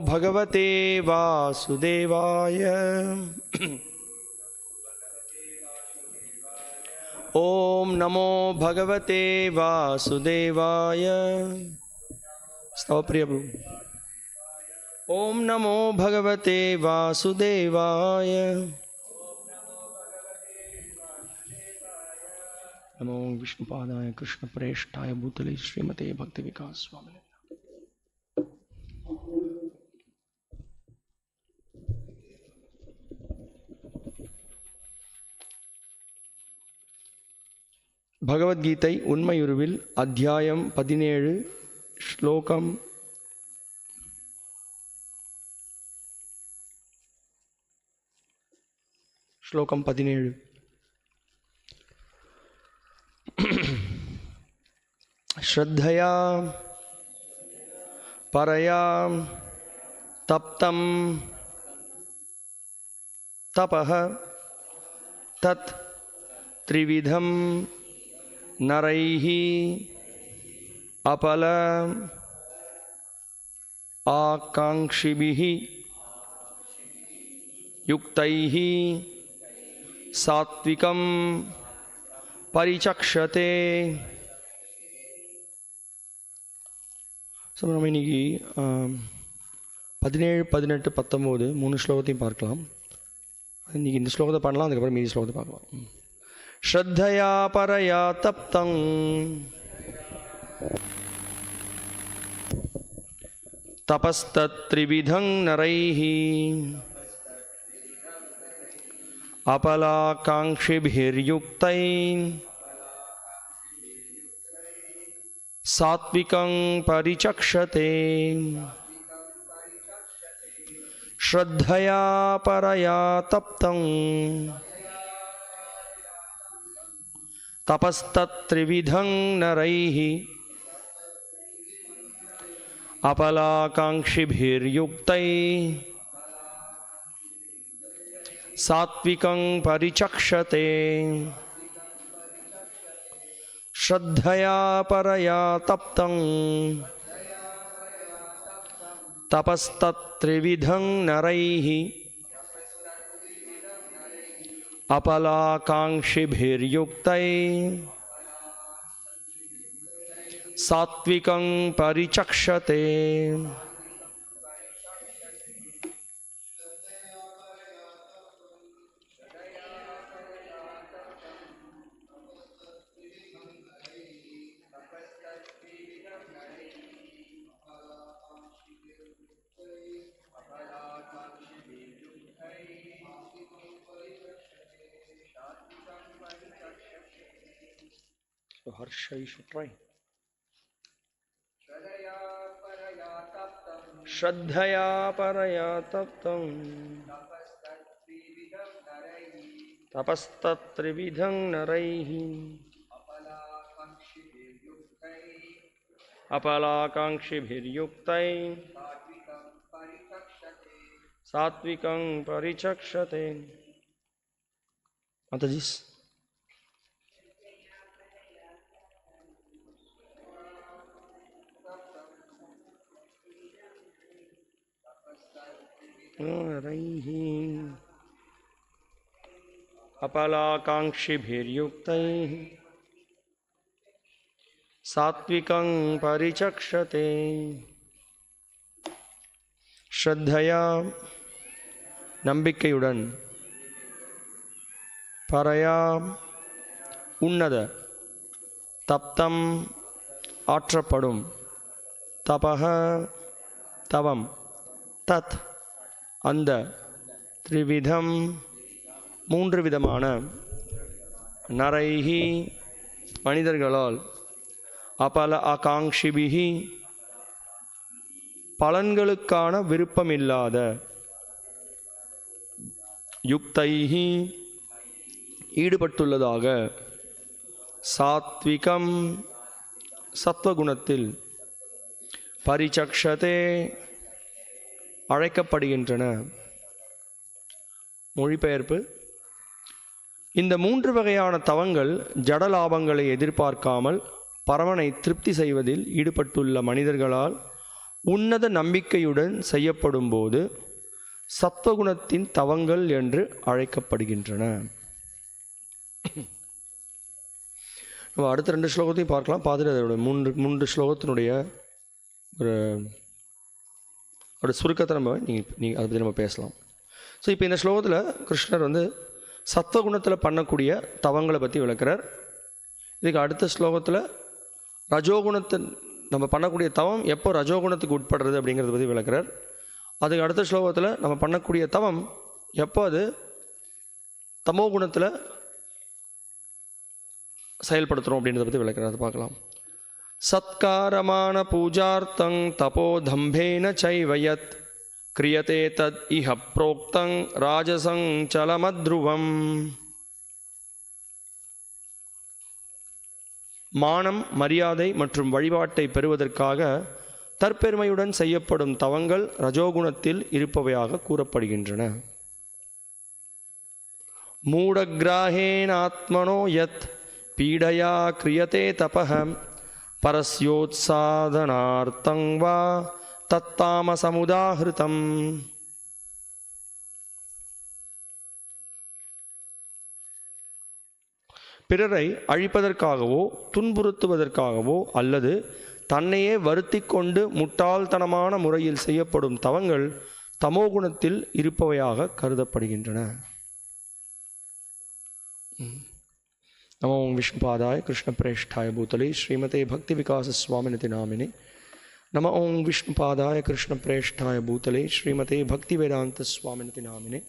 भगवते वासुदेवाय। ॐ नमो भगवते वासुदेवाय। स्तवप्रिय प्रभु। ॐ नमो भगवते वासुदेवाय। नमो विष्णुपादाय कृष्णप्रेष्ठाय भूतले श्रीमते भक्तिविकास स्वामिने பகவத்கீதை உண்மையுருவில் அத்தியாயம் பதினேழு ஸ்லோகம் ஸ்லோகம் பதினேழு ஸ்ரத்தயா பரயா தப்தம் தபः தத் त्रिविधं நரைஹ அபல ஆகாங்ஷிபிஹி யுக்தைஹி சாத்விகம் பரிச்சக்ஷதே. ஸோ இன்னைக்கு பதினேழு பதினெட்டு பத்தொம்போது மூணு ஸ்லோகத்தையும் பார்க்கலாம். இன்றைக்கி இந்த ஸ்லோகத்தை பண்ணலாம் அதுக்கப்புறம் மீதி ஸ்லோகத்தை பார்க்கலாம். श्रद्धया परया तप्तं तपस्तत्त्रिविधं नरैः। अपलाकाङ्क्षिभिर्युक्तै। सात्विकं परिचक्षते। श्रद्धया परया तप्तं तपस्तत्त्रिविधं नरैः। अपलाकाङ्क्षिभिर्युक्तै। सात्विकं परिचक्षते। श्रद्धया परया तप्तं। तपस्तत्त्रिविधं नरैः। अपलाकाङ्क्षिभिर्युक्तै सात्विकं परिचक्षते। So. श्रद्धया परया तप्तं तपस्तत्त्रिविधं नरैः अपलाकाङ्क्षिभिर्युक्तै सात्विकं परिचक्षते माताजी अपलाकाङ्क्षिभिर्युक्तैः सात्विकं परिचक्षते ஸ்ரத்தையா நம்பிக்கையுடன் பரையா உன்னத தப்தம் ஆற்றப்படும் தபக தவம் தத் அந்த த்ரிவிதம் மூன்று விதமான நரைஹி மனிதர்களால் அபல ஆகாங்ஷிபிகி பலன்களுக்கான விருப்பமில்லாத யுக்தைஹி ஈடுபட்டுள்ளதாக சாத்விகம் சத்வகுணத்தில் பரிச்சக்ஷதே அழைக்கப்படுகின்றன. மொழிபெயர்ப்பு. இந்த மூன்று வகையான தவங்கள் ஜட லாபங்களை எதிர்பார்க்காமல் பரமனை திருப்தி செய்வதில் ஈடுபட்டுள்ள மனிதர்களால் உன்னத நம்பிக்கையுடன் செய்யப்படும்போது சத்வகுணத்தின் தவங்கள் என்று அழைக்கப்படுகின்றன. நம்ம அடுத்த ரெண்டு ஸ்லோகத்தையும் பார்க்கலாம். பார்த்துட்டு அதோட மூன்று மூன்று ஸ்லோகத்தினுடைய ஒரு ஒரு சுருக்கத்தை நம்ம நீங்கள் நீங்கள் அதை பற்றி நம்ம பேசலாம். ஸோ இப்போ இந்த ஸ்லோகத்தில் கிருஷ்ணர் வந்து சத்வகுணத்தில் பண்ணக்கூடிய தவங்களை பற்றி விளக்குறார். இதுக்கு அடுத்த ஸ்லோகத்தில் ரஜோகுணத்தை நம்ம பண்ணக்கூடிய தவம் எப்போ ரஜோகுணத்துக்கு உட்படுறது அப்படிங்கிறத பற்றி விளக்குறார். அதுக்கு அடுத்த ஸ்லோகத்தில் நம்ம பண்ணக்கூடிய தவம் எப்போ அது தமோ குணத்தில் செயல்படுத்துகிறோம் அப்படின்றத பற்றி விளக்குறார். அதை பார்க்கலாம். சத்காரமான பூஜார்த்தங் தபோதம்பேன சைவயத். கிரியதே தத் இஹ புரோக்தங் ராஜசங் சலமத்ருவம். மானம் மரியாதை மற்றும் வழிபாட்டை பெறுவதற்காக தற்பெருமையுடன் செய்யப்படும் தவங்கள் ரஜோகுணத்தில் இருப்பவையாக கூறப்படுகின்றன. மூடகிராகேனாத்மனோ யத். பீடையா கிரியதே தபகம் பரஸ்யோத்சாதனார்த்தங் வா தத்தாமசமுதாகிருதம் பிறரை அழிப்பதற்காகவோ துன்புறுத்துவதற்காகவோ அல்லது தன்னையே வருத்தி கொண்டு முட்டாள்தனமான முறையில் செய்யப்படும் தவங்கள் தமோகுணத்தில் இருப்பவையாக கருதப்படுகின்றன. नमो विष्णुपादाय कृष्णप्रेष्ठाय भूतले श्रीमते भक्ति विकास स्वामिनिति नामिने नम ओं विष्णुपादाय कृष्णप्रेष्ठाय भूतले श्रीमते भक्ति वेदांत स्वामिनिति नामिने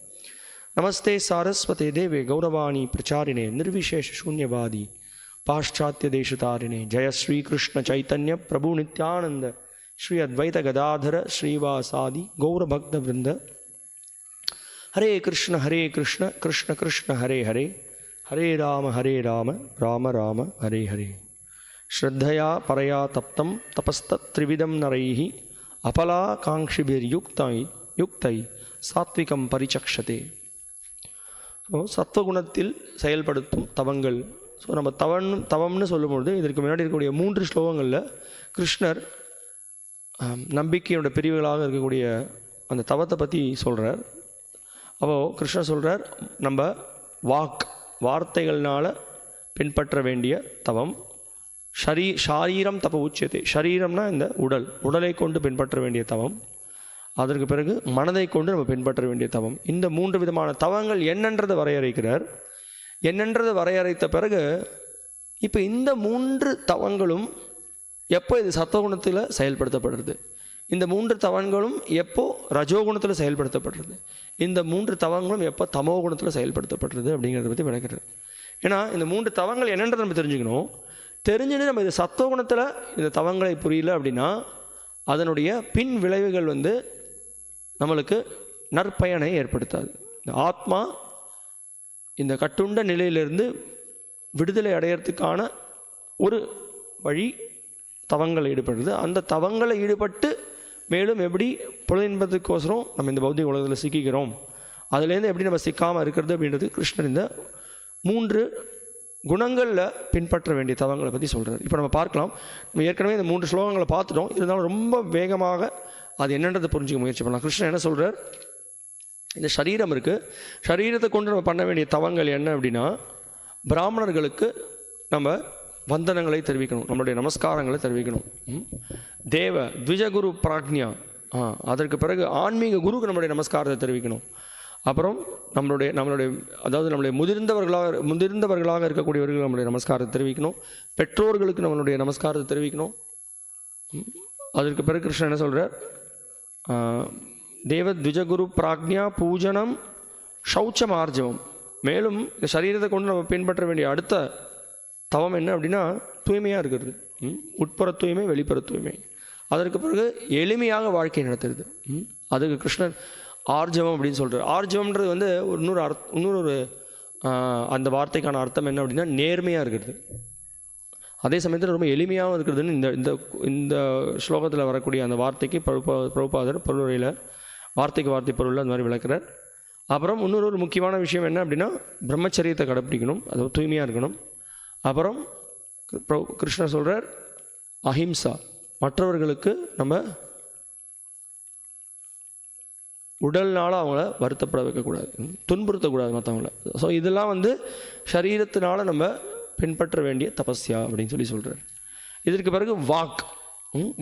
नमस्ते सारस्वते देवे गौरवाणी प्रचारिणे, निर्विशेष शून्यवादी, पाश्चात्य देशतारिणे, जय श्री कृष्ण चैतन्य प्रभु नित्यानंद, श्री अद्वैत गदाधर श्रीवासादि गौरभक्तवृंद। हरे कृष्ण हरे कृष्ण कृष्ण कृष्ण, हरे हरे। ஹரே ராம ஹரே ராம ராம ராம ஹரே ஹரே. ஸ்ரத்தையா பரையா தப்தம் தபஸ்திரிவிதம் நரைஹி அபலா காங்ஷிபிர் யுக்தை யுக்தை சாத்விகம் பரிச்சக்ஷதே சத்வகுணத்தில் செயல்படுத்தும் தவங்கள் ஸோ நம்ம தவன் தவம்னு சொல்லும்பொழுது இதற்கு முன்னாடி இருக்கக்கூடிய மூன்று ஸ்லோகங்களில் கிருஷ்ணர் நம்பிக்கையோட பிரிவுகளாக இருக்கக்கூடிய அந்த தவத்தை பற்றி சொல்கிறார் அப்போது கிருஷ்ணர் சொல்கிறார் நம்ம வாக் வார்த்தைகள்னால் பின்பற்ற வேண்டிய தவம். ஷரீ ஷாரீரம் தப உச்சியத்தை ஷரீரம்னா இந்த உடல். உடலை கொண்டு பின்பற்ற வேண்டிய தவம். அதற்கு பிறகு மனதை கொண்டு நம்ம பின்பற்ற வேண்டிய தவம். இந்த மூன்று விதமான தவங்கள் என்னன்றதை வரையறைக்கிறார். என்னன்றதை வரையறைத்த பிறகு இப்போ இந்த மூன்று தவங்களும் எப்போ இது சத்தகுணத்தில் செயல்படுத்தப்படுறது? இந்த மூன்று தவங்களும் எப்போ ரஜோகுணத்தில் செயல்படுத்தப்படுறது இந்த மூன்று தவங்களும் எப்போ தமோ குணத்தில் செயல்படுத்தப்படுறது அப்படிங்கிறத பற்றி விளக்கிறது. ஏன்னா இந்த மூன்று தவங்கள் என்னன்றதை நம்ம தெரிஞ்சுக்கணும். தெரிஞ்சுட்டு நம்ம இது சத்துவகுணத்தில் இந்த தவங்களை புரியல அப்படின்னா அதனுடைய பின் விளைவுகள் வந்து நம்மளுக்கு நற்பயனை ஏற்படுத்தாது. இந்த ஆத்மா இந்த கட்டுண்ட நிலையிலிருந்து விடுதலை அடையிறதுக்கான ஒரு வழி தவங்களை ஈடுபடுறது அந்த தவங்களை ஈடுபட்டு மேலும் எப்படி புலன்பதுக்கோசரம் நம்ம இந்த பௌத்திக உலகத்தில் சிக்கிக்கிறோம்? அதுலேருந்து எப்படி நம்ம சிக்காமல் இருக்கிறது அப்படின்றது கிருஷ்ணர் இந்த மூன்று குணங்களில் பின்பற்ற வேண்டிய தவங்களை பற்றி சொல்கிறார் இப்போ நம்ம பார்க்கலாம். நம்ம ஏற்கனவே இந்த மூன்று ஸ்லோகங்களை பார்த்துட்டோம். இருந்தாலும் ரொம்ப வேகமாக அது என்னன்றதை புரிஞ்சுக்க முயற்சி பண்ணலாம். கிருஷ்ணன் என்ன சொல்கிறார் இந்த சரீரம் இருக்குது சரீரத்தை கொண்டு நம்ம பண்ண வேண்டிய தவங்கள் என்ன அப்படின்னா பிராமணர்களுக்கு நம்ம வந்தனங்களை தெரிவிக்கணும். நம்மளுடைய நமஸ்காரங்களை தெரிவிக்கணும். ம்? தேவ த்விஜகுரு பிராக்ஞா. ஆ அதற்கு பிறகு ஆன்மீக குருக்கு நம்மளுடைய நமஸ்காரத்தை தெரிவிக்கணும். அப்புறம் நம்மளுடைய நம்மளுடைய அதாவது நம்மளுடைய முதிர்ந்தவர்களாக முதிர்ந்தவர்களாக இருக்கக்கூடியவர்கள் நம்மளுடைய நமஸ்காரத்தை தெரிவிக்கணும். பெற்றோர்களுக்கு நம்மளுடைய நமஸ்காரத்தை தெரிவிக்கணும். அதற்கு பிறகு கிருஷ்ணன் என்ன சொல்கிறார் தேவ த்விஜகுரு பிராக்ஞா பூஜனம் சௌச்சமார்ஜவம் மேலும் இந்த சரீரத்தை கொண்டு நம்ம பின்பற்ற வேண்டிய அடுத்த தவம் என்ன அப்படின்னா தூய்மையாக இருக்கிறது. ம்? உட்புற தூய்மை வெளிப்புற தூய்மை. அதற்கு பிறகு எளிமையாக வாழ்க்கை நடத்துறது. ம்? அதுக்கு கிருஷ்ணன் ஆர்ஜவம் அப்படின்னு சொல்கிறார் ஆர்ஜவம்ன்றது வந்து ஒரு இன்னொரு அர்த் இன்னொரு ஒரு அந்த வார்த்தைக்கான அர்த்தம் என்ன அப்படின்னா நேர்மையாக இருக்கிறது. அதே சமயத்தில் ரொம்ப எளிமையாகவும் இருக்கிறதுன்னு இந்த இந்த இந்த ஸ்லோகத்தில் வரக்கூடிய அந்த வார்த்தைக்கு பிரபா பிரபுபாதர் பொருளுரையில் வார்த்தைக்கு வார்த்தை பொருளில் அந்த மாதிரி விளக்குறார். அப்புறம் இன்னொரு ஒரு முக்கியமான விஷயம் என்ன அப்படின்னா பிரம்மச்சரியத்தை கடைப்பிடிக்கணும். அது தூய்மையாக இருக்கணும். அப்புறம் கிருஷ்ணா கிருஷ்ணர் சொல்கிறார் அஹிம்சா. மற்றவர்களுக்கு நம்ம உடல்னால அவங்கள வருத்தப்பட வைக்கக்கூடாது துன்புறுத்தக்கூடாது மற்றவங்கள ஸோ இதெல்லாம் வந்து சரீரத்தினால நம்ம பின்பற்ற வேண்டிய தபஸ்யா அப்படின்னு சொல்லி சொல்கிறார் இதற்கு பிறகு வாக்.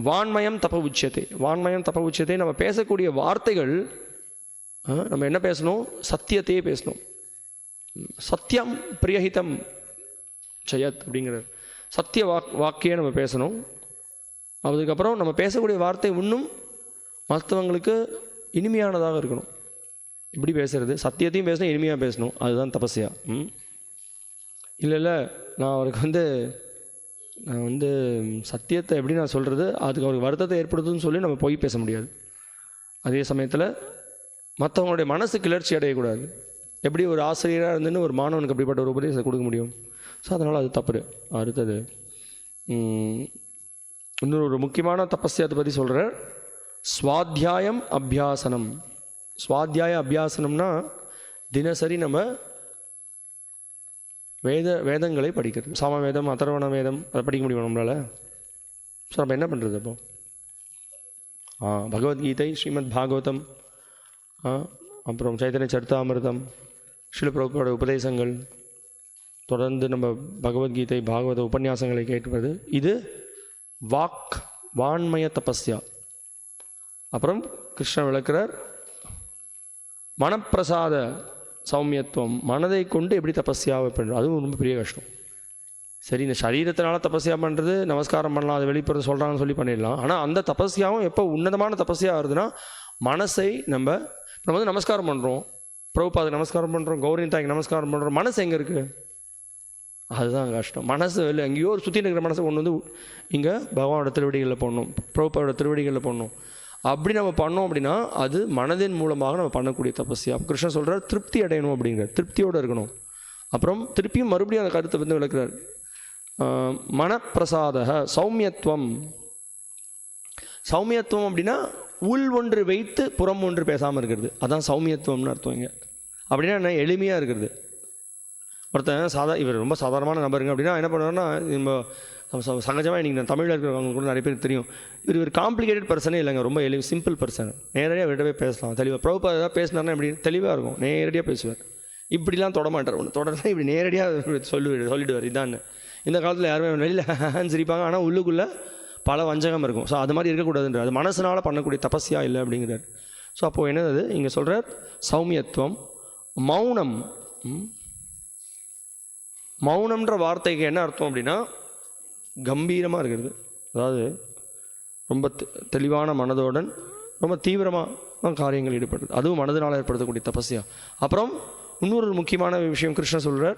வான்மயம் தப உச்சத்தை வான்மயம் தப உச்சத்தை நம்ம பேசக்கூடிய வார்த்தைகள் நம்ம என்ன பேசணும்? சத்தியத்தையே பேசணும். சத்தியம் பிரியஹிதம். ஜெயத் அப்படிங்கிறார் சத்திய வாக் வாக்கியே நம்ம பேசணும். அதுக்கப்புறம் நம்ம பேசக்கூடிய வார்த்தை இன்னும் மற்றவங்களுக்கு இனிமையானதாக இருக்கணும். இப்படி பேசுகிறது சத்தியத்தையும் பேசணும் இனிமையாக பேசணும். அதுதான் தபஸ்யா. ம்? இல்லை இல்லை. நான் அவருக்கு வந்து நான் வந்து சத்தியத்தை எப்படி நான் சொல்கிறது அதுக்கு அவருக்கு வருத்தத்தை ஏற்படுத்துன்னு சொல்லி நம்ம போய் பேச முடியாது. அதே சமயத்தில் மற்றவங்களுடைய மனசு கிளர்ச்சி அடையக்கூடாது. எப்படி ஒரு ஆசிரியராக இருந்துன்னு ஒரு மாணவனுக்கு அப்படிப்பட்ட ஒரு உபதேசத்தை கொடுக்க முடியும்? ஸோ அதனால் அது தப்பு. அடுத்தது இன்னொரு ஒரு முக்கியமான தபஸ்யத்தை பற்றி சொல்கிறார் ஸ்வாத்தியாயம் அபியாசனம். ஸ்வாத்தியாய அபியாசனம்னா தினசரி நம்ம வேத வேதங்களை படிக்கிறது. சாம வேதம் அதர்வண வேதம் அதை படிக்க முடியும் நம்மளால்? ஸோ நம்ம என்ன பண்ணுறது அப்போ? ஆ பகவத்கீதை ஸ்ரீமத் பாகவதம் ஆ அப்புறம் சைத்தன்ய சரித்தாமிர்தம் ஸ்ரீலபிரபுவோட உபதேசங்கள் தொடர்ந்து நம்ம பகவத்கீதை பாகவத உபன்யாசங்களை கேட்பது இது வாக் வான்மய தபஸ்யா. அப்புறம் கிருஷ்ணன் விளக்கிறார் மனப்பிரசாத சௌமியத்துவம் மனதை கொண்டு எப்படி தபஸ்யாவை பண்ணுறது அதுவும் ரொம்ப பெரிய கஷ்டம். சரி இந்த சரீரத்தினால தபஸ்யா பண்ணுறது நமஸ்காரம் பண்ணலாம் அதை வெளிப்புற சொல்கிறாங்கன்னு சொல்லி பண்ணிடலாம். ஆனால் அந்த தபஸ்யாவும் எப்போ உன்னதமான தபஸ்யா வருதுன்னா மனசை நம்ம நம்ம வந்து நமஸ்காரம் பண்ணுறோம் பிரபுபாதுக்கு நமஸ்காரம் பண்ணுறோம் கௌரி தாய்க்கு நமஸ்காரம் பண்ணுறோம் மனசு எங்கே இருக்குது அதுதான் கஷ்டம். மனசு இல்லை எங்கேயோ ஒரு சுற்றி இருக்கிற மனசை கொண்டு வந்து இங்கே பகவானோட திருவடிகளில் போடணும் பிரபுபாவோட திருவடிகளில் போடணும். அப்படி நம்ம பண்ணோம் அப்படின்னா அது மனதின் மூலமாக நம்ம பண்ணக்கூடிய தபஸ்யா. கிருஷ்ணன் சொல்கிறார் திருப்தி அடையணும் அப்படிங்கிற திருப்தியோடு இருக்கணும். அப்புறம் திருப்பியும் மறுபடியும் அந்த கருத்தை வந்து விளக்குறார். ஆஹ், மனப்பிரசாத சௌமியத்துவம் சௌமியத்துவம் அப்படின்னா உள் ஒன்று வைத்து புறம் ஒன்று பேசாமல் இருக்கிறது. அதான் சௌமியத்துவம்னு அர்த்தம் இங்கே. அப்படின்னா என்ன? எளிமையாக இருக்கிறது. ஒருத்தன் சாதா இவர் ரொம்ப சாதாரணமான நபருங்க அப்படின்னா என்ன பண்ணுவார்னா நம்ம சகஜமாக இன்றைக்கி நான் தமிழில் இருக்கிறவங்க கூட நிறைய பேருக்கு தெரியும். இவர் ஒரு காம்ப்ளிகேட்டட் பர்சனே இல்லைங்க ரொம்ப எளி சிம்பிள் பர்சன் நேரடியாக அவர்கிட்ட போய் பேசலாம். தெளிவாக ப்ரௌப்பா ஏதாவது பேசினார்னா இப்படி தெளிவாக இருக்கும். நேரடியாக பேசுவார். இப்படிலாம் தொடமாட்டார் ஒன்று தொடர்ந்து இப்படி நேரடியாக சொல்லுவார் சொல்லிடுவார். இதான்னு. இந்த காலத்தில் யாருமே வெளியில் சிரிப்பாங்க. ஆனால் உள்ளுக்குள்ளே பல வஞ்சகம் இருக்கும். ஸோ அது மாதிரி இருக்கக்கூடாதுன்ற அது மனசினால் பண்ணக்கூடிய தபஸ்யா இல்லை அப்படிங்கிறார். ஸோ அப்போது என்னது இங்கே சொல்கிறார் சௌமியத்துவம் மௌனம். மௌனம்ன்ற வார்த்தைக்கு என்ன அர்த்தம் அப்படின்னா கம்பீரமாக இருக்கிறது. அதாவது ரொம்ப தெ- தெளிவான மனதோடன் ரொம்ப தீவிரமாக காரியங்கள் ஈடுபடுறது. அதுவும் மனதினால் ஏற்படுத்தக்கூடிய தபஸ்யா. அப்புறம் இன்னொரு முக்கியமான விஷயம் கிருஷ்ணன் சொல்கிறார்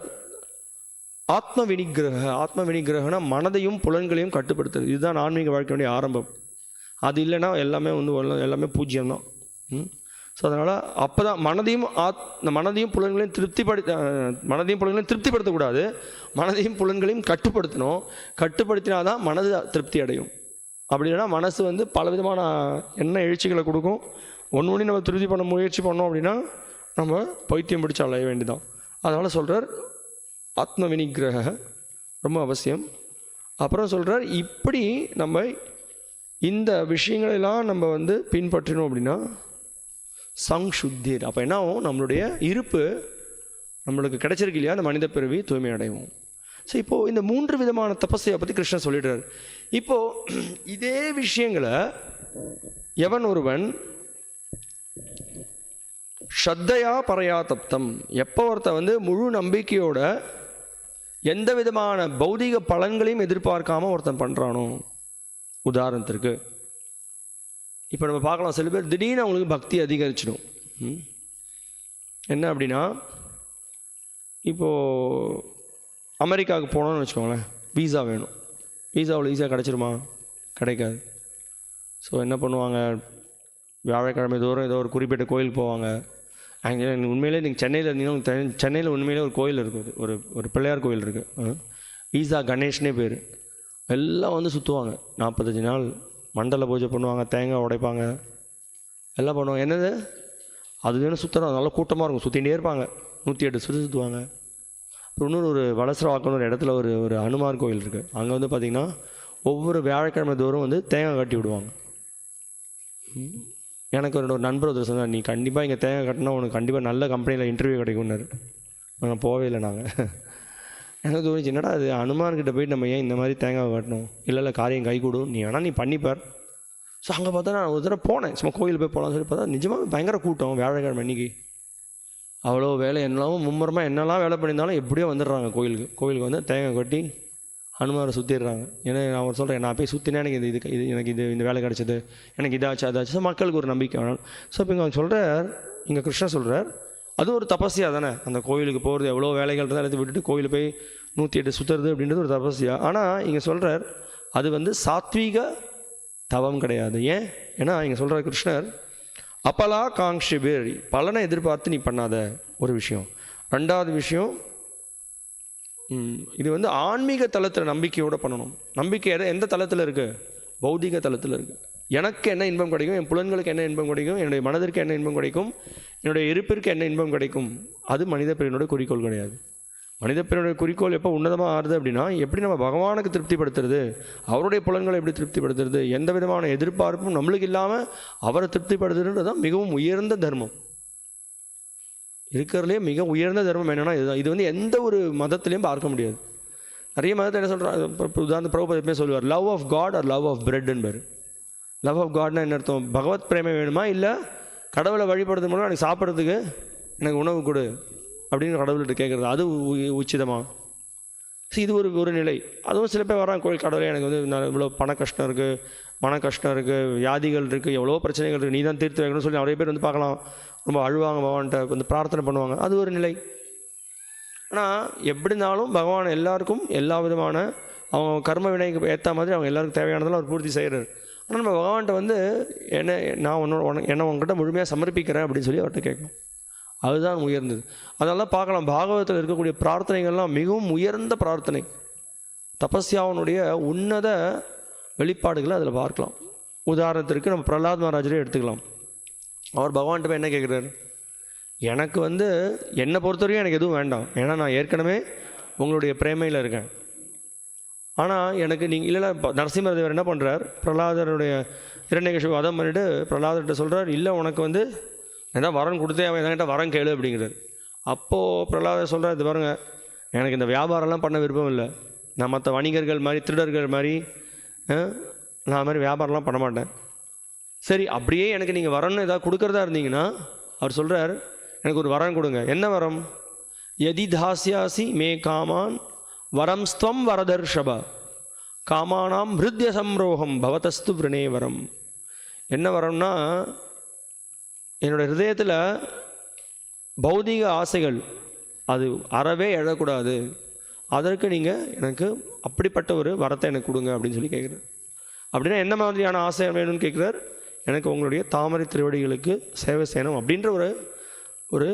ஆத்ம வினிகிரக ஆத்ம வினிகிரகனா மனதையும் புலன்களையும் கட்டுப்படுத்துறது. இதுதான் ஆன்மீக வாழ்க்கையுடைய ஆரம்பம். அது இல்லைன்னா எல்லாமே வந்து எல்லாமே பூஜ்ஜியம் தான் ஸோ அதனால் அப்போ தான் மனதையும் ஆத் இந்த மனதையும் புலன்களையும் திருப்திப்படுத்த மனதையும் புலன்களையும் திருப்திப்படுத்தக்கூடாது. மனதையும் புலன்களையும் கட்டுப்படுத்தணும். கட்டுப்படுத்தினா தான் மனது திருப்தி அடையும். அப்படி இல்லைன்னா மனசு வந்து பலவிதமான எண்ண எழுச்சிகளை கொடுக்கும். ஒன்று ஒன்று நம்ம திருப்தி பண்ண முயற்சி பண்ணோம் அப்படின்னா நம்ம பைத்தியம் பிடிச்ச அலைய வேண்டிதான் அதனால் சொல்கிறார் ஆத்ம வினிகிரக ரொம்ப அவசியம். அப்புறம் சொல்கிறார் இப்படி நம்ம இந்த விஷயங்களெல்லாம் நம்ம வந்து பின்பற்றினோம் அப்படின்னா சங்ஷுத்திர் அப்போ என்ன ஆகும்? நம்மளுடைய இருப்பு நம்மளுக்கு கிடைச்சிருக்கு இல்லையா? அந்த மனித பிறவி தூய்மை அடைவோம் ஸோ இப்போது இந்த மூன்று விதமான தபஸையை பற்றி கிருஷ்ணன் சொல்லிடுறார். இப்போது இதே விஷயங்களை எவன் ஒருவன் ஸ்ரத்தையா பறையா தப்தம். எப்போ ஒருத்தன் வந்து முழு நம்பிக்கையோட எந்த விதமான பௌதிக பலன்களையும் எதிர்பார்க்காம ஒருத்தன் பண்ணுறானோ உதாரணத்திற்கு இப்போ நம்ம பார்க்கலாம். சில பேர் திடீர்னு அவங்களுக்கு பக்தி அதிகரிச்சிடும். ம். என்ன அப்படின்னா இப்போது அமெரிக்காவுக்கு போனோம்னு வச்சுக்கோங்களேன். வீசா வேணும். வீசா அவ்வளோ ஈஸியாக கிடச்சிருமா? கிடைக்காது. ஸோ என்ன பண்ணுவாங்க? வியாழக்கிழமை தோறும் ஏதோ ஒரு குறிப்பிட்ட கோயில் போவாங்க. அங்கே உண்மையிலே நீங்கள் சென்னையில் இருந்தீங்கன்னா சென்னையில் உண்மையிலே ஒரு கோயில் இருக்குது ஒரு ஒரு பிள்ளையார் கோயில் இருக்குது ஈசா கணேஷ்னே பேர். எல்லாம் வந்து சுற்றுவாங்க நாற்பத்தஞ்சு நாள் மண்டல பூஜை பண்ணுவாங்க தேங்காய் உடைப்பாங்க. எல்லாம் பண்ணுவாங்க. என்னது? அது வேணும் சுற்றுறோம் நல்லா கூட்டமாக இருக்கும். சுற்றிகிட்டே இருப்பாங்க. நூற்றி எட்டு சுற்றி சுற்றுவாங்க அப்புறம் இன்னொரு ஒரு வளசரவாக்கம்னு ஒரு இடத்துல ஒரு ஒரு அனுமார் கோயில் இருக்குது அங்கே வந்து பார்த்திங்கன்னா ஒவ்வொரு வியாழக்கிழமை தோறும் வந்து தேங்காய் கட்டி விடுவாங்க. ம். எனக்கு என்னோட ஒரு நண்பர் ஒருத்தர் சொன்னார் நீ கண்டிப்பாக இங்கே தேங்காய் கட்டினா உனக்கு கண்டிப்பாக நல்ல கம்பெனியில் இன்டர்வியூ கிடைக்கும்னாரு. நாங்கள் போகவே இல்லை நாங்கள் எனக்கு தோணுச்சு என்னடா அது அனுமான்கிட்ட போயிட்டு நம்ம ஏன் இந்த மாதிரி தேங்காய் கட்டணும் இல்லை இல்லை காரியம் கை கொடு நீ வேணால் நீ பண்ணிப்பார். ஸோ அங்கே பார்த்தா நான் ஒரு தடவை போனேன். சும்மா கோயில் போய் போகலாம்னு சொல்லி பார்த்தா நிஜமாக பயங்கர கூட்டம் வியாழக்கிழமை அன்னைக்கு. அவ்வளோ வேலை என்னெல்லாம் மும்முரமாக என்னெல்லாம் வேலை பண்ணியிருந்தாலும் எப்படியோ வந்துடுறாங்க கோயிலுக்கு. கோயிலுக்கு வந்து தேங்காய் கொட்டி அனுமாரை சுற்றிடுறாங்க ஏன்னா நான் அவர் சொல்கிறேன் நான் போய் சுற்றினேன் எனக்கு இது இது இது எனக்கு இது இந்த வேலை கிடச்சிது. எனக்கு இதாச்சு அதாச்சு. ஸோ மக்களுக்கு ஒரு நம்பிக்கை. வேணும் ஸோ இப்போ இங்கே சொல்கிறார் இங்கே கிருஷ்ணன் சொல்கிறார் அது ஒரு தபஸ்யா தானே. அந்த கோயிலுக்கு போகிறது எவ்வளோ வேலைகள் இருந்தால் எல்லாத்தையும் விட்டுட்டு கோயில் போய் நூற்றி எட்டு சுற்றுறது அப்படின்றது ஒரு தபஸ்யா. ஆனால் இங்கே சொல்கிறார் அது வந்து சாத்வீக தவம் கிடையாது. ஏன்? ஏன்னா இங்கே சொல்கிறார் கிருஷ்ணர் அப்பலா காங்ஷி பேர் பலனை எதிர்பார்த்து நீ பண்ணாத. ஒரு விஷயம். ரெண்டாவது விஷயம் இது வந்து ஆன்மீக தளத்தில் நம்பிக்கையோடு பண்ணணும். நம்பிக்கை எதை எந்த தளத்தில் இருக்குது பௌதிக தளத்தில் இருக்குது எனக்கு என்ன இன்பம் கிடைக்கும்? என் புலன்களுக்கு என்ன இன்பம் கிடைக்கும்? என்னுடைய மனதிற்கு என்ன இன்பம் கிடைக்கும்? என்னுடைய இருப்பிற்கு என்ன இன்பம் கிடைக்கும்? அது மனித பிறனுடைய குறிக்கோள் கிடையாது. மனித பிறனுடைய குறிக்கோள் எப்போ உன்னதமாக ஆறுது அப்படின்னா எப்படி நம்ம பகவானுக்கு திருப்திப்படுத்துறது? அவருடைய புலன்களை எப்படி திருப்திப்படுத்துறது? எந்த விதமான எதிர்பார்ப்பும் நம்மளுக்கு இல்லாமல் அவரை திருப்திப்படுத்துறதுன்றது தான் மிகவும் உயர்ந்த தர்மம். இருக்கிறதுலே மிக உயர்ந்த தர்மம் என்னென்னா இதுதான். இது வந்து எந்த ஒரு மதத்துலேயும் பார்க்க முடியாது. நிறைய மதத்தை என்ன சொல்கிறாங்க உதாரணம் பிரபுபதி எப்பவுமே சொல்லுவார் love of God or love of பிரெட்னு பேர் லவ் ஆஃப் காட்னா என்ன அர்த்தம்? பகவத் பிரேமை வேணுமா? இல்லை கடவுளை வழிபடுறது மூலம் எனக்கு சாப்பிட்றதுக்கு எனக்கு உணவு கொடு அப்படின்னு கடவுள்கிட்ட கேட்குறது அது உ- ஸோ இது ஒரு ஒரு நிலை. அதுவும் சில பேர் வராங்க கோயில் கடவுளே எனக்கு வந்து நான் இவ்வளோ பண கஷ்டம் இருக்குது மன கஷ்டம் இருக்குது வியாதிகள் இருக்குது எவ்வளோ பிரச்சனைகள் இருக்குது நீ தான் தீர்த்து வைக்கணும்னு சொல்லி நிறைய பேர் வந்து பார்க்கலாம். ரொம்ப அழுவாங்க பகவான்கிட்ட வந்து பிரார்த்தனை பண்ணுவாங்க. அது ஒரு நிலை. ஆனால் எப்படி இருந்தாலும் பகவான் எல்லாருக்கும் எல்லா விதமான அவங்க கர்ம வினைக்கு ஏற்ற மாதிரி அவங்க எல்லாருக்கும் தேவையானதெல்லாம் அவர் பூர்த்தி செய்கிறார் ஆனால் நம்ம பகவான்கிட்ட வந்து என்ன நான் உன்னோட உன- என்னை உங்ககிட்ட முழுமையாக சமர்ப்பிக்கிறேன் அப்படின்னு சொல்லி அவர்கிட்ட கேட்கணும். அதுதான் உயர்ந்தது. அதனால தான் பார்க்கலாம். பாகவதத்தில் இருக்கக்கூடிய பிரார்த்தனைகள்லாம் மிகவும் உயர்ந்த பிரார்த்தனை. தபஸ்யாவனுடைய உன்னத வெளிப்பாடுகளை அதில் பார்க்கலாம். உதாரணத்திற்கு நம்ம பிரகலாத் மகாராஜரே எடுத்துக்கலாம். அவர் பகவான்கிட்ட போய் என்ன கேட்குறாரு? எனக்கு வந்து என்னை பொறுத்தவரைக்கும் எனக்கு எதுவும் வேண்டாம். ஏன்னா நான் ஏற்கனவே உங்களுடைய பிரேமையில் இருக்கேன். ஆனால் எனக்கு நீங்கள் இல்லைனா நரசிம்மதேவர் என்ன பண்ணுறார் பிரகலாதருடைய இரண்யகசிபு வதம் பண்ணிட்டு பிரகலாதர்கிட்ட சொல்கிறார் இல்லை உனக்கு வந்து ஏதாவது வரன் கொடுத்தே அவன் என்கிட்ட வரம் கேளு அப்படிங்கிறார். அப்போது பிரகலாதர் சொல்கிறார் இது பாருங்கள் எனக்கு இந்த வியாபாரம்லாம் பண்ண விருப்பம் இல்லை. நான் மற்ற வணிகர்கள் மாதிரி திருடர்கள் மாதிரி நான் மாதிரி வியாபாரம்லாம் பண்ண மாட்டேன். சரி அப்படியே எனக்கு நீங்கள் வரம்னு ஏதாவது கொடுக்குறதா இருந்தீங்கன்னா அவர் சொல்கிறார் எனக்கு ஒரு வரம் கொடுங்க. என்ன வரம்? எதி தாசியாசி மே காமான் வரம் ஸ்துவம் வரதர்ஷப காமானாம் ஹிருத்ய சம்ரோகம் பவதஸ்து விரணே வரம் என்ன வரம்னா என்னோட ஹிருதயத்தில் பௌதிக ஆசைகள் அது அறவே எழக்கூடாது. அதற்கு நீங்கள் எனக்கு அப்படிப்பட்ட ஒரு வரத்தை எனக்கு கொடுங்க அப்படின்னு சொல்லி கேட்குறாரு அப்படின்னா என்ன மாதிரியான ஆசை வேணும்னு கேட்குறார் எனக்கு உங்களுடைய தாமரை திருவடிகளுக்கு சேவை செய்யணும் அப்படின்ற ஒரு ஒரு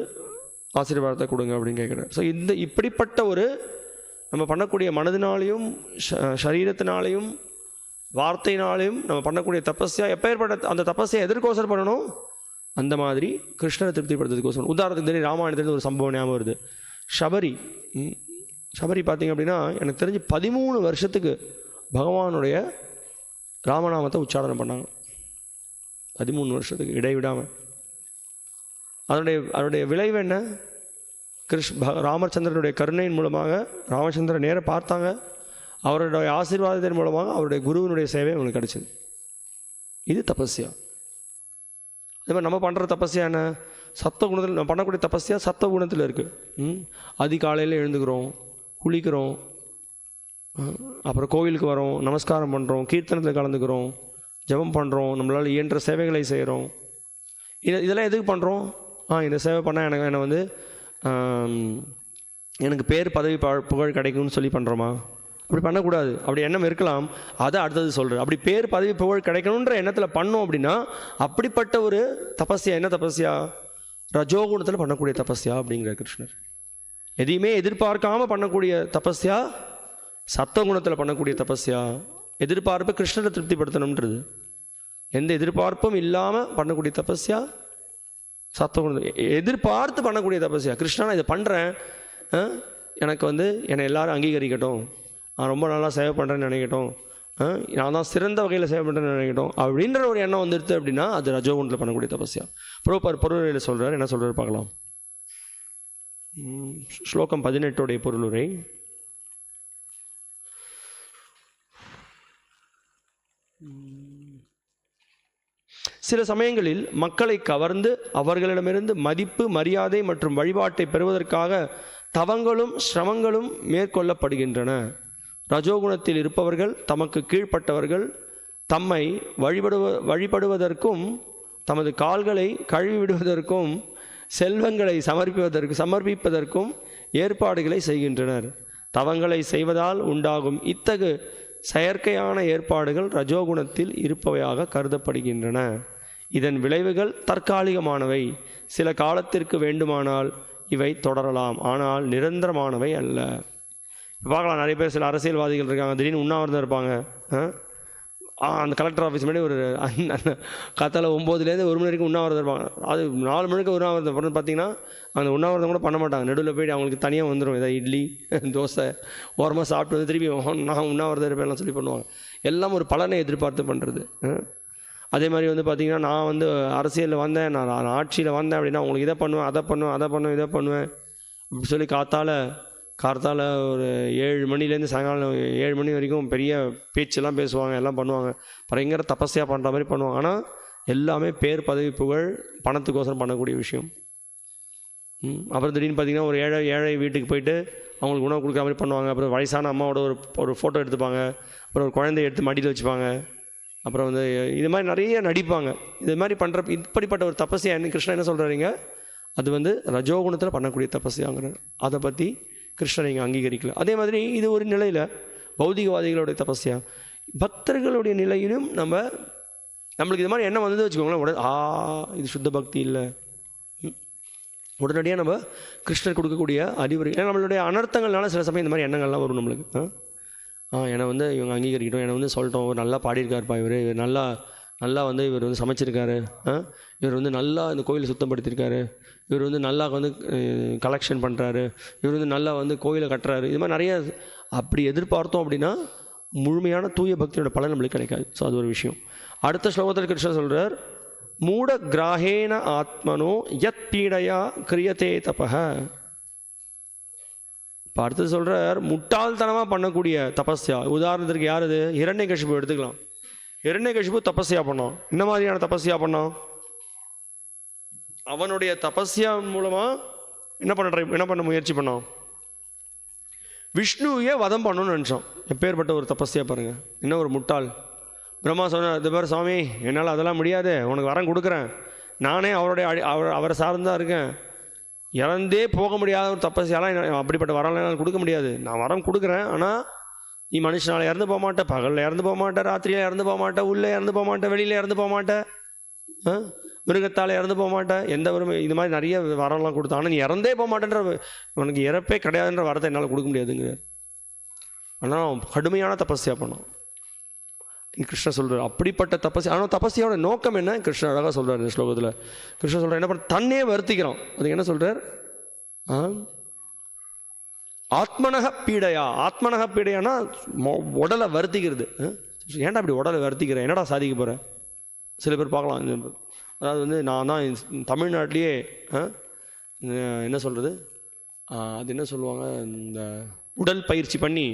ஆசீர்வாதத்தை கொடுங்க அப்படின்னு கேட்குறாரு ஸோ இந்த இப்படிப்பட்ட ஒரு நம்ம பண்ணக்கூடிய மனதினாலையும் ஷ- சரீரத்தினாலையும் வார்த்தையினாலையும் நம்ம பண்ணக்கூடிய தபஸ்யா எப்பேற்பட்ட அந்த தபஸ்யை எதற்கோசர் பண்ணணும் அந்த மாதிரி கிருஷ்ணரை திருப்திப்படுத்துறதுக்கோசரம். உதாரணத்துக்கு தெரியும் ராமாயணத்துல ஒரு சம்பவம் ஞாபகம் வருது. சபரி சபரி பார்த்தீங்க அப்படின்னா எனக்கு தெரிஞ்சு பதிமூணு வருஷத்துக்கு பகவானுடைய ராமநாமத்தை உச்சாரணம் பண்ணாங்க. பதிமூணு வருஷத்துக்கு இடைவிடாமல் அதனுடைய அதனுடைய விளைவு என்ன? கிருஷ் ராமச்சந்திரனுடைய கருணையின் மூலமாக ராமச்சந்திரன் நேராக பார்த்தாங்க. அவருடைய ஆசீர்வாதத்தின் மூலமாக அவருடைய குருவினுடைய சேவை அவங்களுக்கு கிடச்சிது. இது தபஸ்யா. அதே மாதிரி நம்ம பண்ணுற தபஸ்யா என்ன? சத்த குணத்தில் நம்ம பண்ணக்கூடிய தபஸ்யா சத்த குணத்தில் இருக்குது ம்? அதிகாலையில் எழுந்துக்கிறோம் குளிக்கிறோம் அப்புறம் கோவிலுக்கு வரோம் நமஸ்காரம் பண்ணுறோம் கீர்த்தனத்தில் கலந்துக்கிறோம் ஜெபம் பண்ணுறோம் நம்மளால் இயன்ற சேவைகளை செய்கிறோம் இதை இதெல்லாம் எதுக்கு பண்ணுறோம் ஆ இந்த சேவை பண்ணால் எனக்கு என்னை வந்து எனக்கு பேர் பதவி ப- புகழ் கிடைக்கும்னு சொல்லி பண்ணுறோமா அப்படி பண்ணக்கூடாது. அப்படி எண்ணம் இருக்கலாம். அதை அடுத்தது சொல்கிறேன் அப்படி பேர் பதவி புகழ் கிடைக்கணுன்ற எண்ணத்தில் பண்ணோம் அப்படின்னா அப்படிப்பட்ட ஒரு தபஸ்யா என்ன தபஸ்யா? ரஜோகுணத்தில் பண்ணக்கூடிய தபஸ்யா அப்படிங்கிற கிருஷ்ணர். எதையுமே எதிர்பார்க்காம பண்ணக்கூடிய தபஸ்யா சத்தகுணத்தில் பண்ணக்கூடிய தபஸ்யா எதிர்பார்ப்பு கிருஷ்ணரை திருப்திப்படுத்தணுன்றது எந்த எதிர்பார்ப்பும் இல்லாமல் பண்ணக்கூடிய தபஸ்யா சத்தம் எ- எதிர்பார்த்து பண்ணக்கூடிய தபஸ்யா கிருஷ்ணா நான் இதை பண்ணுறேன் எனக்கு வந்து என்னை எல்லாரும் அங்கீகரிக்கட்டும். நான் ரொம்ப நல்லா சேவை பண்ணுறேன்னு நினைக்கட்டும். நான் தான் சிறந்த வகையில் சேவை பண்ணுறேன்னு நினைக்கட்டும். அப்படின்ற ஒரு எண்ணம் வந்துடுது அப்படின்னா அது ரஜோகுண்டில் பண்ணக்கூடிய தபஸ்யா புரோபார் பொருளுரையில் சொல்கிறார் என்ன சொல்கிறார் பார்க்கலாம். ஸ்லோகம் பதினெட்டுடைய பொருளுரை. சில சமயங்களில் மக்களை கவர்ந்து அவர்களிடமிருந்து மதிப்பு மரியாதை மற்றும் வழிபாட்டை பெறுவதற்காக தவங்களும் சிரமங்களும் மேற்கொள்ளப்படுகின்றன. ரஜோகுணத்தில் இருப்பவர்கள் தமக்கு கீழ்ப்பட்டவர்கள் தம்மை வழிபடுவ வழிபடுவதற்கும் தமது கால்களை கழுவி விடுவதற்கும் செல்வங்களை சமர்ப்பிப்பதற்கு சமர்ப்பிப்பதற்கும் ஏற்பாடுகளை செய்கின்றனர். தவங்களை செய்வதால் உண்டாகும் இத்தகு செயற்கையான ஏற்பாடுகள் ரஜோகுணத்தில் இருப்பவையாக கருதப்படுகின்றன. இதன் விளைவுகள் தற்காலிகமானவை. சில காலத்திற்கு வேண்டுமானால் இவை தொடரலாம். ஆனால் நிரந்தரமானவை அல்ல. பார்க்கலாம் நிறைய பேர் சில அரசியல்வாதிகள் இருக்காங்க. திடீர்னு உண்ணாவிரதம் இருப்பாங்க. ஆ? அந்த கலெக்டர் ஆஃபீஸ் முன்னாடி ஒரு காத்தால ஒம்போதுலேருந்து ஒரு மணி வரைக்கும் உண்ணாவிரதம் இருப்பாங்க. அது நாலு மணிக்கு உண்ணாவிரதம். அப்புறம் பார்த்தீங்கன்னா அந்த உண்ணாவிரதம் கூட பண்ண மாட்டாங்க. நடுவில் போய்ட்டு அவங்களுக்கு தனியாக வந்துடும் ஏதாவது இட்லி தோசை ஓரமாக சாப்பிட்டு வந்து திருப்பி நான் உண்ணாவிரதம் இருப்பேன்லாம் சொல்லி பண்ணுவாங்க. எல்லாம் ஒரு பலனை எதிர்பார்த்து பண்ணுறது அதே மாதிரி வந்து பார்த்திங்கன்னா நான் வந்து அரசியலில் வந்தேன். நான் நான் ஆட்சியில் வந்தேன் அப்படின்னா உங்களுக்கு இதை பண்ணுவேன் அதை பண்ணுவேன் அதை பண்ணுவேன் இதை பண்ணுவேன். அப்படி சொல்லி காத்தால் கார்த்தால ஒரு ஏழு மணிலேருந்து சாயங்காலம் ஏழு மணி வரைக்கும் பெரிய பேச்செல்லாம் பேசுவாங்க எல்லாம் பண்ணுவாங்க. பயங்கர தபஸ்யா பண்ணுற மாதிரி பண்ணுவாங்க. ஆனால் எல்லாமே பேர் பதவி புகழ் பணத்துக்கோசரம் பண்ணக்கூடிய விஷயம். அப்புறம் திடீர்னு பார்த்திங்கன்னா ஒரு ஏழை ஏழை வீட்டுக்கு போயிட்டு அவங்களுக்கு உணவு கொடுக்குற மாதிரி பண்ணுவாங்க. அப்புறம் வயசான அம்மாவோட ஒரு ஒரு ஃபோட்டோ எடுத்துப்பாங்க. அப்புறம் ஒரு குழந்தைய எடுத்து மடியில் வச்சுப்பாங்க. அப்புறம் வந்து இது மாதிரி நிறைய நடிப்பாங்க. இது மாதிரி பண்ணுற இப்படிப்பட்ட ஒரு தபஸ்யா என்ன கிருஷ்ணன் என்ன சொல்கிறாருங்க அது வந்து ரஜோகுணத்தில் பண்ணக்கூடிய தபஸ்யாங்கிறார் அதை பற்றி கிருஷ்ணன் இங்கே அங்கீகரிக்கல. அதே மாதிரி இது ஒரு நிலையில் பௌதிகவாதிகளுடைய தபஸ்யா? பக்தர்களுடைய நிலையிலும் நம்ம நம்மளுக்கு இது மாதிரி எண்ணம் வந்தது வச்சுக்கோங்களேன் உடனே ஆ இது சுத்த பக்தி இல்லை. உடனடியாக நம்ம கிருஷ்ணர் கொடுக்கக்கூடிய அறிவுரை ஏன்னா நம்மளுடைய அனர்த்தங்கள்னால சில சமயம் இந்த மாதிரி எண்ணங்கள்லாம் வரும் நம்மளுக்கு. ஆ? என்னை வந்து இவங்க அங்கீகரிக்கட்டும். என்னை வந்து சொல்லட்டும். இவர் நல்லா பாடியிருக்காருப்பா இவர். இவர் நல்லா நல்லா வந்து இவர் வந்து சமைச்சிருக்காரு. ஆ? இவர் வந்து நல்லா இந்த கோயிலை சுத்தப்படுத்தியிருக்காரு. இவர் வந்து நல்லா வந்து கலெக்ஷன் பண்ணுறாரு இவர் வந்து நல்லா வந்து கோயிலை கட்டுறாரு. இது மாதிரி நிறைய அப்படி எதிர்பார்த்தோம் அப்படின்னா முழுமையான தூய பக்தியோட பலன் நம்மளுக்கு கிடைக்காது. ஸோ அது ஒரு விஷயம். அடுத்த ஸ்லோகத்தில் கிருஷ்ணன் சொல்கிறார் மூட கிராகேன ஆத்மனோ யத் பீடையா கிரியத்தே தபக இப்போ அடுத்து சொல்கிறார் முட்டாள்தனமாக பண்ணக்கூடிய தபஸ்யா. உதாரணத்திற்கு யார் இது இரண்டை கஷிப்பு எடுத்துக்கலாம். இரண்டை கஷிப்பு தபஸ்யா பண்ணோம். இந்த மாதிரியான தபஸ்யா பண்ணான் அவனுடைய தபஸ்யா மூலமாக என்ன பண்ண ட்ரை என்ன பண்ண முயற்சி பண்ணோம்? விஷ்ணுவையே வதம் பண்ணணும்னு நினச்சோம். எப்பேற்பட்ட ஒரு தபஸ்யா பாருங்கள் என்ன ஒரு முட்டாள். பிரம்மா சொன்னார் இது பேர் சுவாமி என்னால் அதெல்லாம் முடியாது. உனக்கு வரம் கொடுக்குறேன். நானே அவருடைய அடி அவர் அவரை சார்ந்தா இருக்கேன். இறந்தே போக முடியாத ஒரு தப்பசியாலாம் என்ன- அப்படிப்பட்ட வரலாம் என்னால் கொடுக்க முடியாது. நான் வரம் கொடுக்குறேன் ஆனால் நீ மனுஷனால் இறந்து போக மாட்டேன் பகலில் இறந்து போக மாட்டேன் ராத்திரியில் இறந்து போக மாட்டேன் உள்ளே இறந்து போக மாட்டேன் வெளியில் இறந்து போக மாட்டேன் ஆ? மிருகத்தால் இறந்து போக மாட்டேன் எந்த ஒரு இது மாதிரி நிறைய வரம்லாம் கொடுத்தான் ஆனால் நீ இறந்தே போக மாட்டேன்ற உனக்கு இறப்பே கிடையாதுன்ற வரத்தை என்னால் கொடுக்க முடியாதுங்க ஆனால் கடுமையான தபஸ்யா பண்ணான். கிருஷ்ணர் சொல்கிறார் அப்படிப்பட்ட தபசி ஆனால் தபசியோட நோக்கம் என்ன? கிருஷ்ணர் அழகாக சொல்கிறார் இந்த ஸ்லோகத்தில். கிருஷ்ணர் சொல்கிறார் என்ன பண்ண தன்னே வருத்திக்கிறோம் அதுக்கு என்ன சொல்கிறார் ஆ? ஆத்மனக பீடையா. ஆத்மனக பீடையானா மொ- உடலை வருத்திக்கிறது ஏன்டா இப்படி உடலை வருத்திக்கிறேன் என்னடா சாதிக்க போகிறேன் சில பேர் பார்க்கலாம். அதாவது வந்து நான் தான் தமிழ்நாட்டிலேயே ஆ? என்ன சொல்கிறது அது என்ன சொல்லுவாங்க? இந்த உடல் பயிற்சி பண்ணி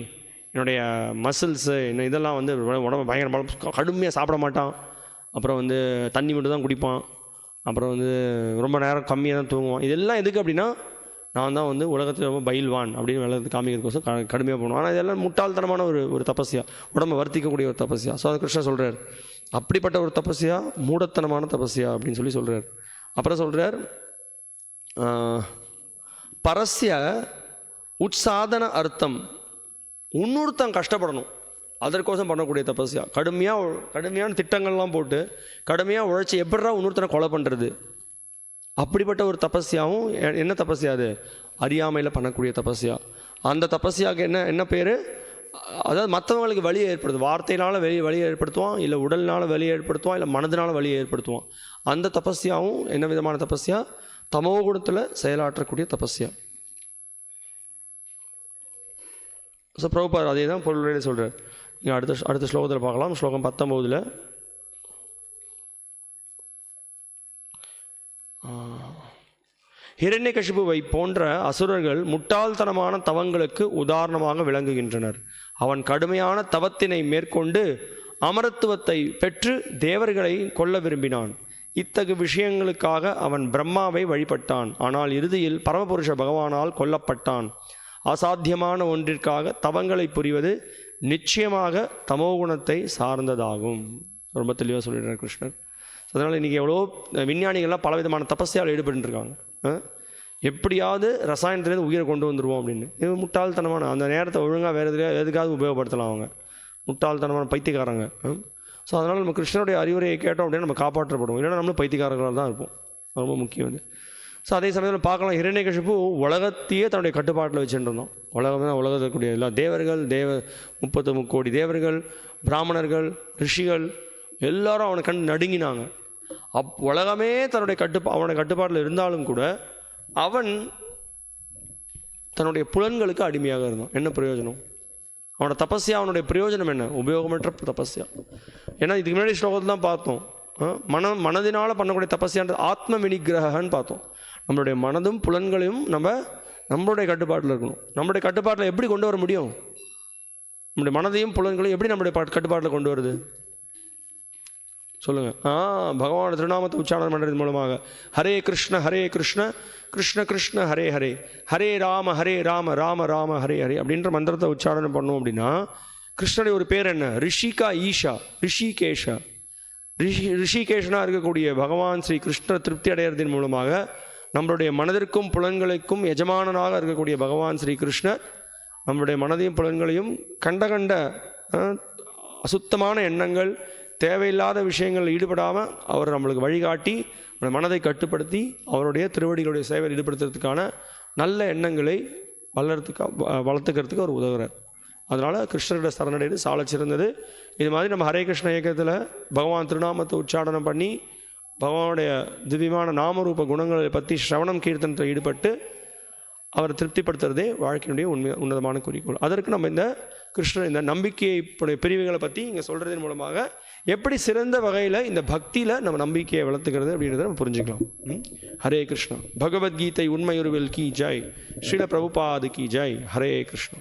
என்னுடைய மசில்ஸு என்ன இதெல்லாம் வந்து உடம்பு பயங்கரமாக கடுமையாக சாப்பிட மாட்டான். அப்புறம் வந்து தண்ணி மட்டும் தான் குடிப்பான். அப்புறம் வந்து ரொம்ப நேரம் கம்மியாக தான் தூங்குவான். இதெல்லாம் எதுக்கு அப்படின்னா நான் தான் வந்து உலகத்தில் ரொம்ப பயில்வான் அப்படின்னு விளக்கு காமிக்கிறதுக்கோசம் க கடுமையாக போகணும் ஆனால் இதெல்லாம் முட்டாள்தனமான ஒரு ஒரு தபஸ்யா. உடம்பை வர்த்திக்கக்கூடிய ஒரு தபஸ்யா. ஸோ அது கிருஷ்ணா சொல்கிறார் அப்படிப்பட்ட ஒரு தபஸ்யா மூடத்தனமான தபஸ்யா அப்படின்னு சொல்லி சொல்கிறார் அப்புறம் சொல்கிறார் பரஸ்ய உற்சாதன அர்த்தம். இன்னொருத்தன் கஷ்டப்படணும். அதற்கோசம் பண்ணக்கூடிய தபஸ்யா. கடுமையாக கடுமையான திட்டங்கள்லாம் போட்டு கடுமையாக உழைச்சி எப்படா இன்னொருத்தனை கொலை பண்ணுறது அப்படிப்பட்ட ஒரு தபஸ்யாவும் எ- என்ன தபஸ்யா அது? அறியாமையில் பண்ணக்கூடிய தபஸ்யா. அந்த தபஸ்யாவுக்கு என்ன என்ன பேர்? அதாவது மற்றவங்களுக்கு வழியை ஏற்படுது. வார்த்தையினால் வெளி வழியை ஏற்படுத்துவான் இல்லை உடல்னால வழியை ஏற்படுத்துவான் இல்லை மனதினால வழியை ஏற்படுத்துவான். அந்த தபஸ்யாவும் என்ன விதமான தபஸ்யா? தமோ குணத்தில் செயலாற்றக்கூடிய தபஸ்யா. ஸோ பிரபுபார் அதே தான் பொருளுடைய சொல்கிறார் இங்க அடுத்த அடுத்த ஸ்லோகத்தில் பார்க்கலாம். ஸ்லோகம் பத்தொம்போதில் ஹிரண்யகசிபுவை போன்ற அசுரர்கள் முட்டாள்தனமான தவங்களுக்கு உதாரணமாக விளங்குகின்றனர். அவன் கடுமையான தவத்தினை மேற்கொண்டு அமரத்துவத்தை பெற்று தேவர்களை கொல்ல விரும்பினான். இத்தகு விஷயங்களுக்காக அவன் பிரம்மாவை வழிபட்டான். ஆனால் இறுதியில் பரமபுருஷ பகவானால் கொல்லப்பட்டான். அசாத்தியமான ஒன்றிற்காக தவங்களை புரிவது நிச்சயமாக தமோகுணத்தை சார்ந்ததாகும். ரொம்ப தெளிவாக சொல்லிடுறார் கிருஷ்ணர். அதனால் இன்றைக்கி எவ்வளோ விஞ்ஞானிகள்லாம் பலவிதமான தபஸ்யால் ஈடுபட்டுருக்காங்க. எப்படியாவது ரசாயனத்துலேருந்து உயிரை கொண்டு வந்துடுவோம் அப்படின்னு. இது முட்டாள்தனமான அந்த நேரத்தை ஒழுங்காக வேறு எதுலையா எதுக்காவது உபயோகப்படுத்தலாம் அவங்க. முட்டாள்தனமான பைத்தியக்காரங்க. ஸோ அதனால் நம்ம கிருஷ்ணனுடைய அறிவுரையை கேட்டோம் அப்படின்னா நம்ம காப்பாற்றப்படுவோம் இல்லைன்னா நம்மளும் பைத்தியக்காரர்களாக தான் இருப்போம். ரொம்ப முக்கியம் அது ஸோ அதே சமயத்தில் பார்க்கலாம் ஹிரண்யகசிபு உலகத்தையே தன்னுடைய கட்டுப்பாட்டில் வச்சுருந்தோம் உலகம் தான் உலகத்தில் இருக்கக்கூடிய எல்லா தேவர்கள் தேவ முப்பத்து முக்கோடி தேவர்கள் பிராமணர்கள் ரிஷிகள் எல்லாரும் அவனை கண்டு நடுங்கினாங்க. அப் உலகமே தன்னுடைய கட்டுப்பா அவனுடைய கட்டுப்பாட்டில் இருந்தாலும் கூட அவன் தன்னுடைய புலன்களுக்கு அடிமையாக இருந்தான். என்ன பிரயோஜனம்? அவனோட தபஸ்யா அவனுடைய பிரயோஜனம் என்ன? உபயோகமற்ற தபஸ்யா. ஏன்னா இதுக்கு முன்னாடி ஸ்லோகத்தில் தான் பார்த்தோம். ஆ, மன மனதினால் பண்ணக்கூடிய தபஸ்யான்றது ஆத்ம வினிகிரகன்னு பார்த்தோம். நம்மளுடைய மனதும் புலன்களையும் நம்ம நம்மளுடைய கட்டுப்பாட்டில் இருக்கணும். நம்மளுடைய கட்டுப்பாட்டில் எப்படி கொண்டு வர முடியும்? நம்முடைய மனதையும் புலன்களையும் எப்படி நம்முடைய பாட்- கட்டுப்பாட்டில் கொண்டு வருது? சொல்லுங்கள் ஆ பகவான் திருநாமத்தை உச்சாரணம் பண்ணுறது மூலமாக. ஹரே கிருஷ்ண ஹரே கிருஷ்ண கிருஷ்ண கிருஷ்ண ஹரே ஹரே. ஹரே ராம ஹரே ராம ராம ராம ஹரே ஹரே அப்படின்ற மந்திரத்தை உச்சாரணம் பண்ணோம் அப்படின்னா கிருஷ்ணனுடைய ஒரு பேர் என்ன? ரிஷிகா ஈஷா ரிஷிகேஷா. ரிஷி ரிஷிகேஷனாக இருக்கக்கூடிய பகவான் ஸ்ரீ கிருஷ்ணர் திருப்தி அடையிறதின் மூலமாக நம்மளுடைய மனதிற்கும் புலன்களுக்கும் எஜமானனாக இருக்கக்கூடிய பகவான் ஸ்ரீ கிருஷ்ணர் நம்மளுடைய மனதையும் புலன்களையும் கண்ட கண்ட அசுத்தமான எண்ணங்கள் தேவையில்லாத விஷயங்களில் ஈடுபடாமல் அவர் நம்மளுக்கு வழிகாட்டி நம்ம மனதை கட்டுப்படுத்தி அவருடைய திருவடிகளுடைய சேவையில் ஈடுபடுத்துறதுக்கான நல்ல எண்ணங்களை வளர்த்துக்க வ- வளர்த்துக்கிறதுக்கு அவர் உதவுகிறார் அதனால் கிருஷ்ணரோட சரணடைது சால சிறந்தது. இது மாதிரி நம்ம ஹரே கிருஷ்ண இயக்கத்தில் பகவான் திருநாமத்தை உச்சாடனம் பண்ணி பகவானுடைய திவ்யமான நாமரூப குணங்களை பற்றி ஸ்ரவணம் கீர்த்தனத்தில் ஈடுபட்டு அவரை திருப்திப்படுத்துறதே வாழ்க்கையினுடைய உண்மை உன்னதமான குறிக்கோள். அதற்கு நம்ம இந்த கிருஷ்ணர் இந்த நம்பிக்கையை பிரிவுகளை பற்றி இங்கே சொல்கிறதன் மூலமாக எப்படி சிறந்த வகையில் இந்த பக்தியில் நம்ம நம்பிக்கையை வளர்த்துக்கிறது அப்படின்றத நம்ம புரிஞ்சுக்கலாம். ஹரே கிருஷ்ணா. பகவத்கீதை உண்மையுருவில் கி ஜாய். ஸ்ரீல பிரபுபாது கி ஜாய். ஹரே கிருஷ்ணா.